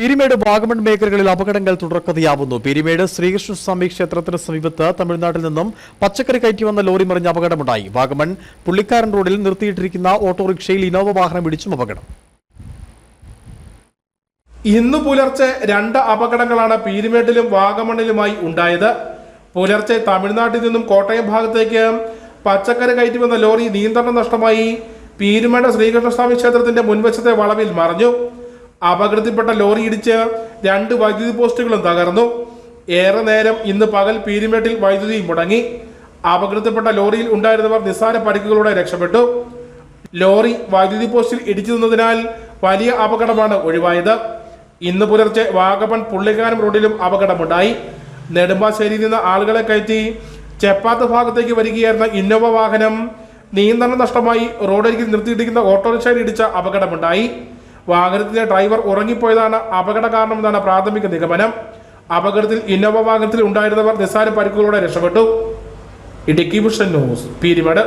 പീരിമേട് വാഗമൺ മേഖലകളിൽ അപകടങ്ങൾ തുടർക്കഥയാവുന്നു. പിരിമേട് ശ്രീകൃഷ്ണ സ്വാമി ക്ഷേത്രത്തിന് സമീപത്ത് തമിഴ്നാട്ടിൽ നിന്നും പച്ചക്കറി കയറ്റി വന്ന ലോറി മറിഞ്ഞ അപകടമുണ്ടായി. വാഗമൺ പുള്ളിക്കാരൻ റോഡിൽ നിർത്തിയിട്ടിരിക്കുന്ന ഓട്ടോറിക്ഷയിൽ ഇനോവ വാഹനം ഇടിച്ചും അപകടം. ഇന്ന് പുലർച്ചെ രണ്ട് അപകടങ്ങളാണ് പീരുമേട്ടിലും വാഗമണിലുമായി ഉണ്ടായത്. പുലർച്ചെ തമിഴ്നാട്ടിൽ നിന്നും കോട്ടയം ഭാഗത്തേക്ക് പച്ചക്കറി കയറ്റി വന്ന ലോറി നിയന്ത്രണം നഷ്ടമായി. പീരുമേട് ശ്രീകൃഷ്ണസ്വാമി ക്ഷേത്രത്തിന്റെ മുൻവശത്തെ വളവിൽ മറിഞ്ഞു. അപകടത്തിൽപ്പെട്ട ലോറി ഇടിച്ച് രണ്ട് വൈദ്യുതി പോസ്റ്റുകളും തകർന്നു. ഏറെ നേരം ഇന്ന് പകൽ പീരിമേട്ടിൽ വൈദ്യുതി മുടങ്ങി. അപകടത്തിൽപ്പെട്ട ലോറിയിൽ ഉണ്ടായിരുന്നവർ നിസ്സാര പരിക്കുകളോടെ രക്ഷപ്പെട്ടു. ലോറി വൈദ്യുതി പോസ്റ്റിൽ ഇടിച്ചു നിന്നതിനാൽ വലിയ അപകടമാണ് ഒഴിവായത്. ഇന്ന് പുലർച്ചെ വാഗമൺ പുള്ളിക്കാനം റോഡിലും അപകടമുണ്ടായി. നെടുമ്പാശ്ശേരിയിൽ നിന്ന് ആളുകളെ കയറ്റി ചെപ്പാത്ത് ഭാഗത്തേക്ക് വരികയായിരുന്ന ഇന്നോവ വാഹനം നിയന്ത്രണം നഷ്ടമായി റോഡരികിൽ നിർത്തിയിട്ടിരിക്കുന്ന ഓട്ടോറിക്ഷയിൽ ഇടിച്ച അപകടമുണ്ടായി. വാഹനത്തിലെ ഡ്രൈവർ ഉറങ്ങിപ്പോയതാണ് അപകട കാരണമെന്നാണ് പ്രാഥമിക നിഗമനം. അപകടത്തിൽ ഇന്നോവ വാഹനത്തിൽ ഉണ്ടായിരുന്നവർ നിസ്സാര പരിക്കുകളോടെ രക്ഷപ്പെട്ടു. Idukki vision news Peermade.